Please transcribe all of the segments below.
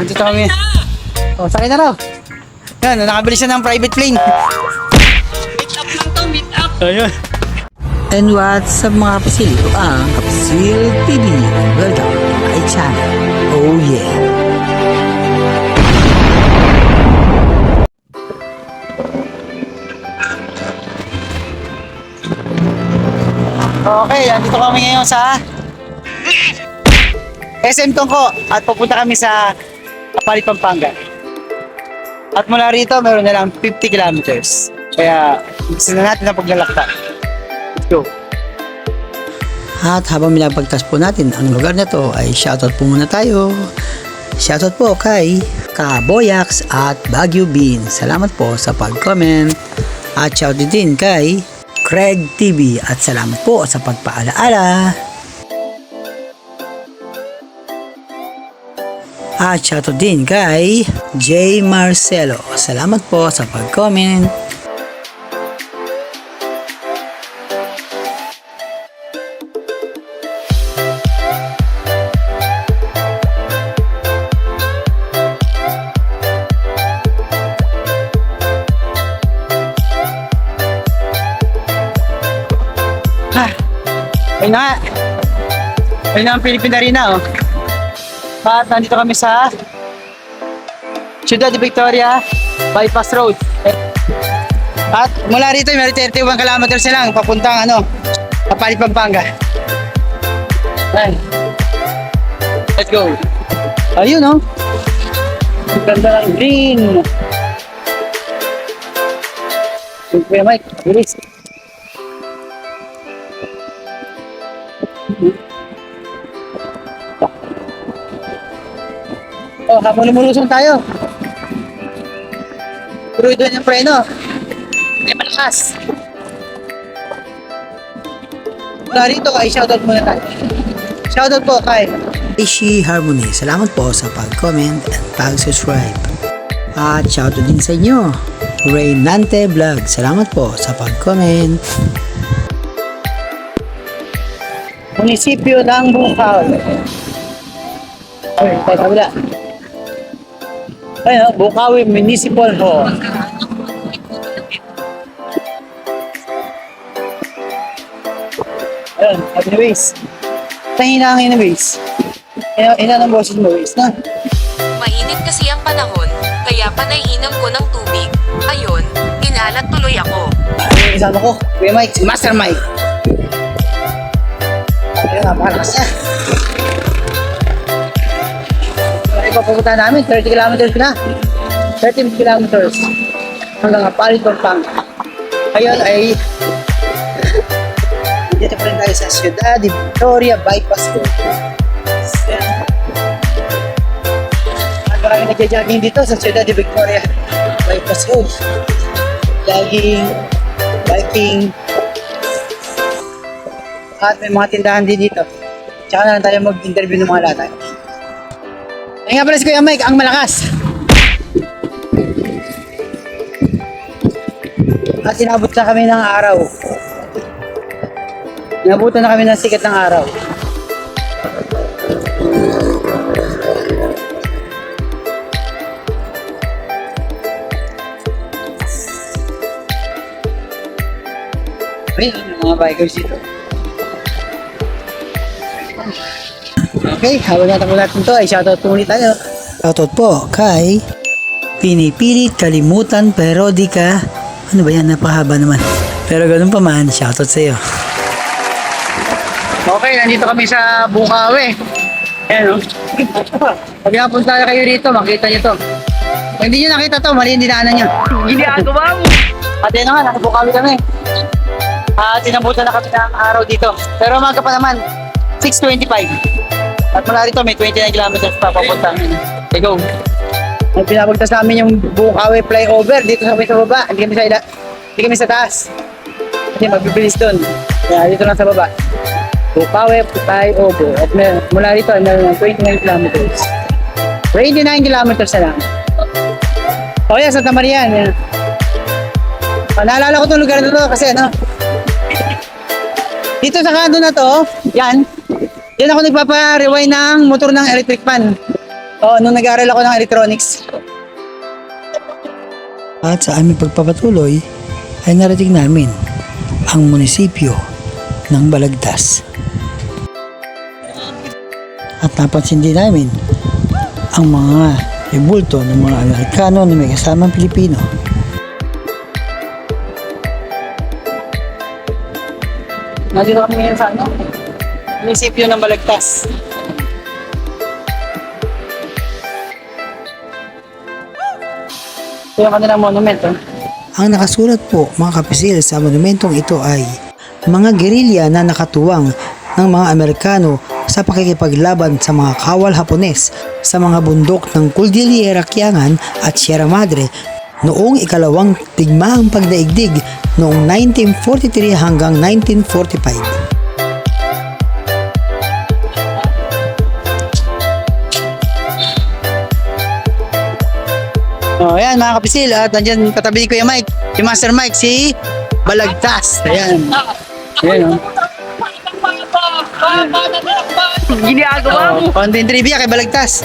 Nandito kami. Oh, sakay na raw. Yan, nakabili siya ng private plane. Meet up lang to, meet up. Ayun. And what's up mga kapisil? Ito ang Kapisil TV. Welcome my channel. Oh yeah! Okay, nandito kami ngayon sa SM Tongko at pupunta kami sa Kapalit, Pampanga. At mula rito, meron na lang 50 kilometers. Kaya, gusto na natin ang paglalakta. Let's go. At habang minapagtas po natin ang lugar na to ay shoutout po muna tayo. Shoutout po kay Kaboyax at Baguio Bean. Salamat po sa pag-comment. At shoutout din kay Craig TV at salamat po sa pagpaalaala. At shoutout din kay J. Marcelo. Salamat po sa pag-comment. Ah, ayun na nga. Ayun na ang Philippine Arena, oh. At nandito kami sa Ciudad de Victoria Bypass Road. At mula rito, may 31 kilometers lang papuntang ano, Kapalit, Pampanga. Ayan. Let's go. Ayun, oh. Ang ganda ng green. Kuya Mike, bilis. Oh, habang lumulusong tayo. Tuloy doon yung preno. Hindi malakas. Mula rito kay shoutout muna tayo. Shoutout po kay Ishi Harmony. Salamat po sa pag-comment and pag-subscribe. At shoutout din sa inyo. Reynante Vlog. Salamat po sa pag-comment. Munisipyo ng Bukaw. Ay, tayo sa. Ayun, Bukawi Municipal Hall. Ayun, sabi ni Waze. Tahina ang ni Waze. Ina, ina ng boses mo, Waze, na? Mainit kasi ang panahon, kaya panaiinom ko ng tubig. Ayun, inalat tuloy ako. Yung kasama ko? Kuya Mike, si Master Mike. Ayun, napakalakas niya. Ay, papupunta namin, 30 kilometers na. 30 kilometers. Hanggang Apalit, Pampanga. Ngayon ay dito pa rin tayo sa Ciudad de Victoria Bypass Road. Ayan. At marami nagja-jogging dito sa Ciudad de Victoria Bypass Road. Jogging, biking, at may mga tindahan din dito. Tsaka na lang tayo mag-interview ng mga latay. Ay nga pala si Kuya Mike, ang malakas. At inabot na kami ng araw. Inabutan na kami ng sikat ng araw. Ayun, yung mga bikers dito. Okay, habang natakbo natin to, ay shoutout po ulit tayo. Shoutout po kay Pinipilit kalimutan pero di ka ano ba yan napahaba naman pero ganun pa man shoutout sa iyo Okay, nandito kami sa Bukawi. Ayan o. Pag napunta kayo rito, makita nyo to. Kung hindi nyo nakita to, mali yung dinaanan nyo. Ginagawa mo. At yun na nga, nasa Bukawi kami. At sinabutan na kami ng araw dito. Pero umaga pa naman, 6.25. At mula rito, may 29 kilometers pa papunta. Go. Ang pinapagtas namin yung Bukawi flyover dito sa, sa baba. Hindi kami sa, ila, hindi kami sa taas. Kasi magbibilis doon. Kaya dito lang sa baba. Bukawi flyover. At may, mula rito, meron ng 29 kilometers. 29 kilometers na lang. O yan, Santa Maria. Yan. Ah, naalala ko itong lugar na to kasi ano, dito sa kando na to, yan, yan ako nagpapa-rewind ng motor ng electric fan. Oo, nung nag-aaral ako ng electronics. At sa aming pagpapatuloy ay narating namin ang munisipyo ng Balagtas. At napansin din namin ang mga rebulto ng mga Amerikano na may kasamang Pilipino. Nandito kami ngayon sa ano? Munisipyo ng Balagtas. Ito yung kanilang monument. Oh. Ang nakasulat po mga kapisil sa monumentong ito ay mga gerilya na nakatuwang ng mga Amerikano sa pakikipaglaban sa mga kawal Hapones sa mga bundok ng Cordillera Kiangan at Sierra Madre noong ikalawang digmaang pagdaigdig noong 1943 hanggang 1945. Oh, ayan mga kapisil. At nandyan katabi ni Kuya Mike. Si Master Mike, si Balagtas. Ayan. Ayan, oh. Ginagawa mo. Oh, content trivia kay Balagtas.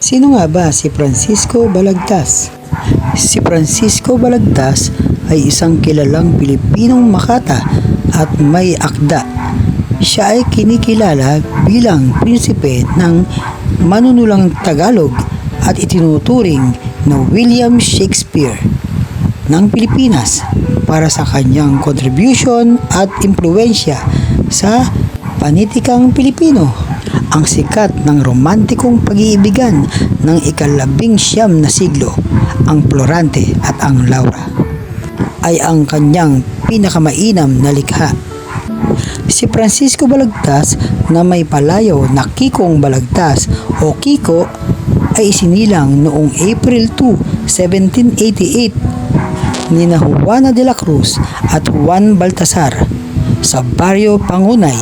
Sino nga ba si Francisco Balagtas? Si Francisco Balagtas ay isang kilalang Pilipinong makata at may akda. Siya ay kinikilala bilang prinsipe ng manunulang Tagalog at itinuturing na William Shakespeare ng Pilipinas para sa kanyang contribution at impluensya sa panitikang Pilipino. Ang sikat ng romantikong pag-iibigan ng ikalabing siyam na siglo, ang Florante at ang Laura, ay ang kanyang pinakamainam na likha. Si Francisco Balagtas na may palayaw na Kikong Balagtas o Kiko ay isinilang noong April 2, 1788 ni na Juana de la Cruz at Juan Baltasar sa Barrio Pangunay,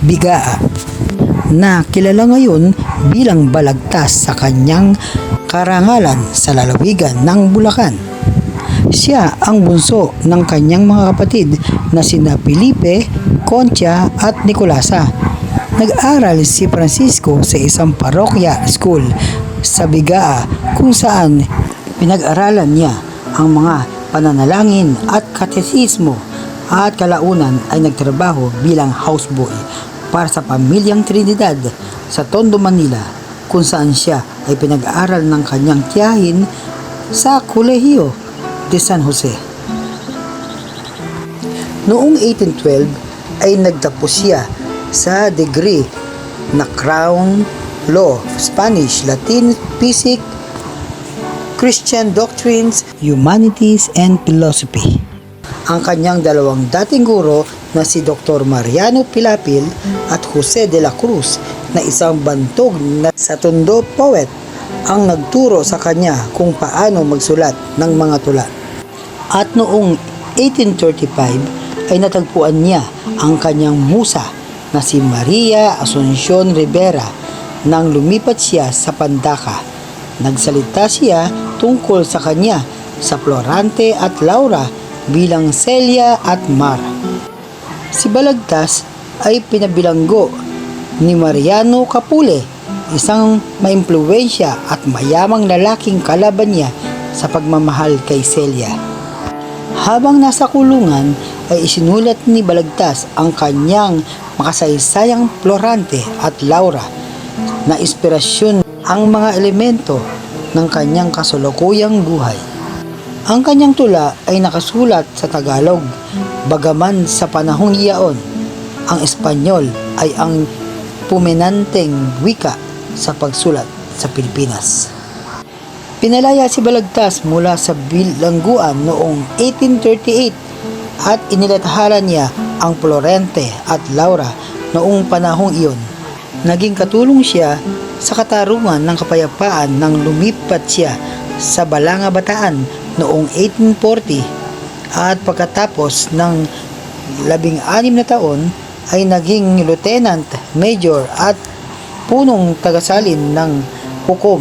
Bigaa na kilala ngayon bilang Balagtas sa kanyang karangalan sa lalawigan ng Bulacan. Siya ang bunso ng kanyang mga kapatid na sina Felipe, Concha at Nicolasa. Nag-aral si Francisco sa isang parokya school sa Bigaa kung saan pinag-aralan niya ang mga pananalangin at katesismo at kalaunan ay nagtrabaho bilang houseboy para sa pamilyang Trinidad sa Tondo, Manila kung saan siya ay pinag-aaral ng kanyang tiyahin sa Kolehiyo de San Jose. Noong 1812 ay nagtapos siya sa degree na Crown Law, Spanish, Latin, Physics, Christian Doctrines, Humanities, and Philosophy. Ang kanyang dalawang dating guro na si Dr. Mariano Pilapil at Jose de la Cruz na isang bantog na sa Tondo poet ang nagturo sa kanya kung paano magsulat ng mga tula. At noong 1835 ay natagpuan niya ang kanyang musa na si Maria Asuncion Rivera nang lumipat siya sa Pandaka. Nagsalita siya tungkol sa kanya sa Florante at Laura bilang Celia at Mar. Si Balagtas ay pinabilanggo ni Mariano Capule, isang maimpluwensya at mayamang lalaking kalaban niya sa pagmamahal kay Celia. Habang nasa kulungan ay isinulat ni Balagtas ang kanyang makasaysayang Florante at Laura na inspirasyon ang mga elemento ng kanyang kasulukuyang buhay. Ang kanyang tula ay nakasulat sa Tagalog, bagaman sa panahong iyaon, ang Espanyol ay ang puminanteng wika sa pagsulat sa Pilipinas. Pinalaya si Balagtas mula sa bilangguan noong 1838 at inilathala niya ang Florente at Laura noong panahong iyon. Naging katulong siya sa katarungan ng kapayapaan nang lumipat siya sa Balanga Bataan noong 1840 at pagkatapos ng labing anim na taon ay naging lieutenant, major at punong tagasalin ng hukom.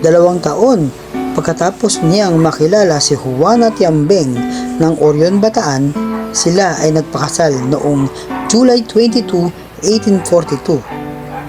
Dalawang taon pagkatapos niyang makilala si Juana Tiambeng ng Orion Bataan, sila ay nagpakasal noong July 22, 1842.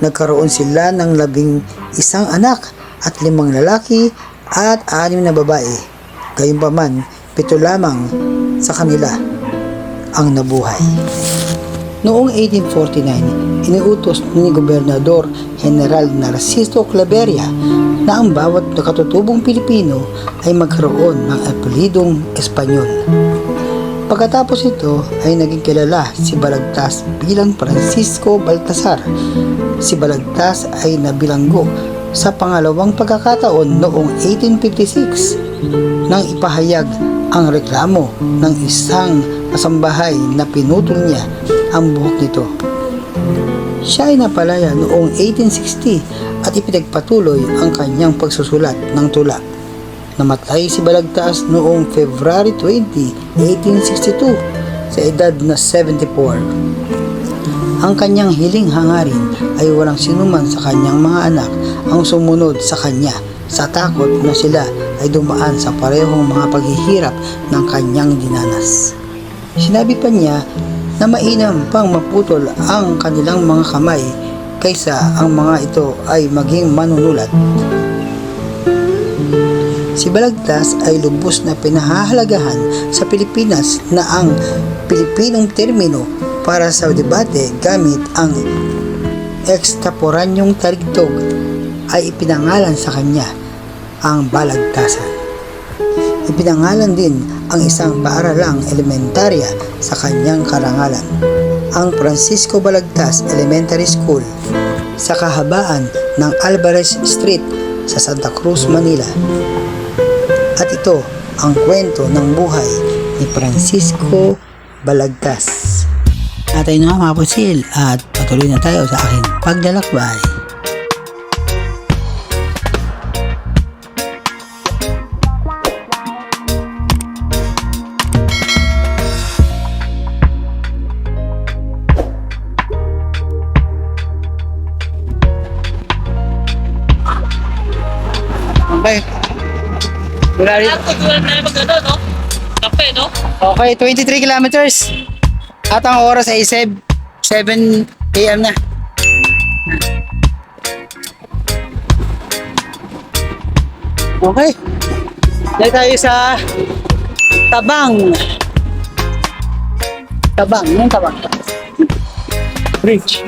nagkaroon sila ng labing isang anak at limang lalaki at anim na babae. Gayunpaman, pito lamang sa kanila ang nabuhay. Noong 1849, iniutos ni Gobernador General Narciso Claveria na ang bawat nakatutubong Pilipino ay magkaroon ng apelidong Espanyol. Pagkatapos ito ay naging kilala si Balagtas bilang Francisco Baltasar. Si Balagtas ay nabilanggo sa pangalawang pagkakataon noong 1856 nang ipahayag ang reklamo ng isang kasambahay na pinutol niya ang buhok nito. Siya ay napalaya noong 1860 at ipinagpatuloy ang kanyang pagsusulat ng tula. Namatay si Balagtas noong February 20, 1862 sa edad na 74. Ang kanyang hiling hangarin ay walang sinuman sa kanyang mga anak ang sumunod sa kanya sa takot na sila ay dumaan sa parehong mga paghihirap ng kanyang dinanas. Sinabi pa niya na mainam pang maputol ang kanilang mga kamay kaysa ang mga ito ay maging manunulat. Si Balagtas ay lubos na pinahahalagahan sa Pilipinas na ang Pilipinong termino para sa debate gamit ang extemporanyong tarigtog ay ipinangalan sa kanya ang Balagtasan. Ipinangalan din ang isang paaralang elementarya sa kanyang karangalan, ang Francisco Balagtas Elementary School sa kahabaan ng Alvarez Street sa Santa Cruz, Manila. At ito ang kwento ng buhay ni Francisco Balagtas. At ayun na mga pusil at patuloy na tayo sa aking paglalakbay. Okay. Mula rito. Lahat tutulan tayo mag ano, no? Kape, no? Okay, 23 kilometers. At ang oras ay 7, 7 a.m. na. Okay. Dahil tayo sa Tabang. Tabang, yung Tabang. Bridge.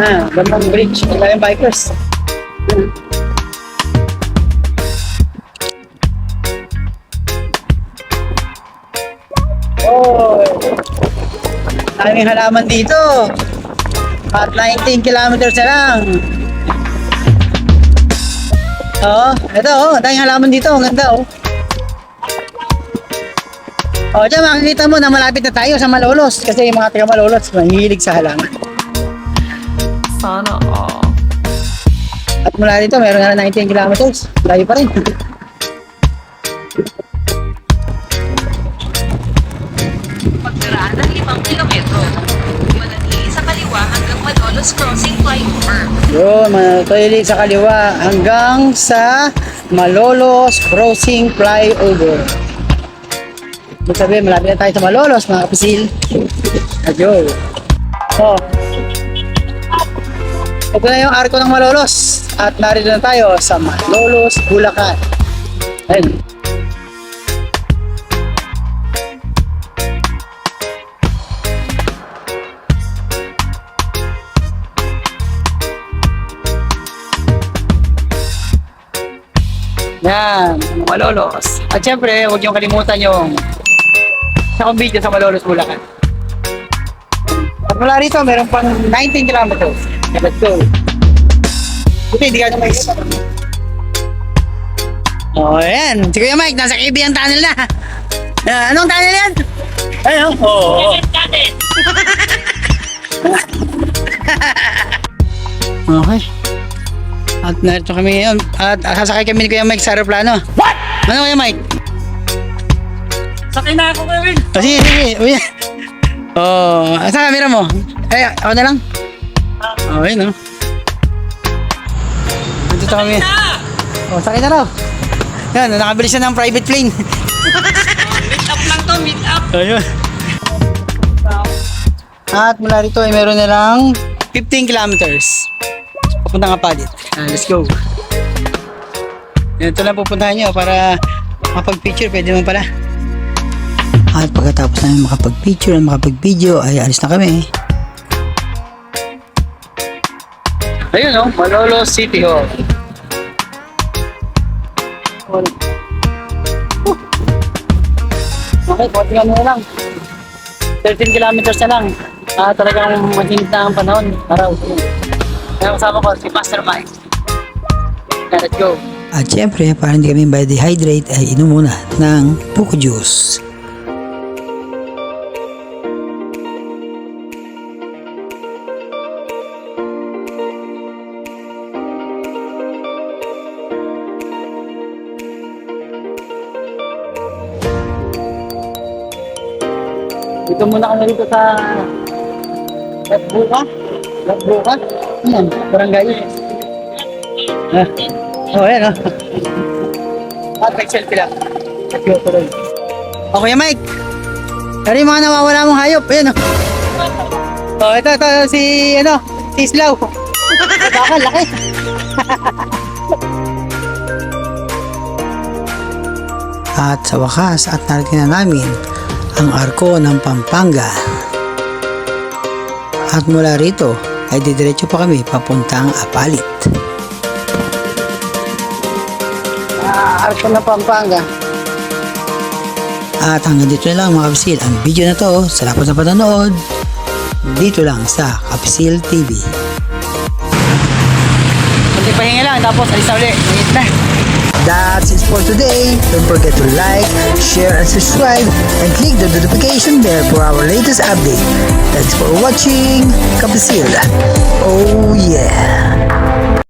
Ah, gandang bridge. Wala yung bikers. Daming halaman dito. At 19 kilometers na lang. Oo, ito oh, daming halaman dito. Ang ganda oh. Oh, dyan makikita mo na malapit na tayo sa Malolos kasi yung mga taga Malolos mahilig sa halaman. Sana all. At mula dito, meron na 19 kilometers. Layo pa rin. Malolos Crossing Flyover. Yun, manatili sa kaliwa hanggang sa Malolos Crossing Flyover. Ibig sabihin, malapit na tayo sa Malolos, mga kapisil. Adyo. So, ito na yung arko ng Malolos. At narito na tayo sa Malolos, Bulacan. Ayun. Yan, Malolos. At syempre, huwag niyong kalimutan yung sa akong video sa Malolos, Bulacan. At mula rito, meron pang 19 kilometers. Let's go. Buti, hindi ka na may Oh, yan. Si Kuya Mike, nasa Kibian Tunnel na. Ah, anong tunnel yan? Ayun, oo. Oh, Okay. At narito kami ngayon. At sasakay kami ni Kuya Mike sa aeroplano. What? Ano Kuya Mike? Sakay na ako, Kevin. Oh, sige, sige. Uy. Oh, saan camera mo? Eh, ako na lang. Oh, ayun oh. Nandito kami. Oh, sakay na raw. Yan, nakabili siya ng private plane. Meet up lang to, meet up. Ayun. At mula rito ay meron na lang 15 kilometers. papuntang Apalit. Ah, let's go. Ito lang pupuntahan nyo para makapag-picture, pwede naman pala. At pagkatapos namin makapag-picture at makapag-video ay alis na kami. Ayun no, Malolo City Hall. Okay, konti nga muna lang. 13 kilometers na lang. Ah, talagang mahinit na ang panahon. Araw. Kaya kasama ko si Master Mike. Yeah, let's go. At syempre, para hindi kami by dehydrate ay inom muna ng Puko Juice. Dito muna kami dito sa Latbuka. Latbuka. Yan, barangay. Ah. Oh, ayan oh. At may selfie lang. Let's go tuloy. O Kuya Mike, ano yung mga nawawala mong hayop? Ayan o. Oh, ito, ito, si, ano, si Slaw. Baka, laki. At sa wakas at narating na namin ang arko ng Pampanga. At mula rito ay didiretso pa kami papuntang Apalit. Arko na Pampanga. At hanggang dito na lang mga kapisil ang video na to. Salamat sa panonood. Dito lang sa Kapisil TV. Kunti pahinga lang, tapos alis na ulit. Mainit na. That's it for today. Don't forget to like, share, and subscribe, and click the notification bell for our latest update. Thanks for watching. Kapisil. Oh yeah.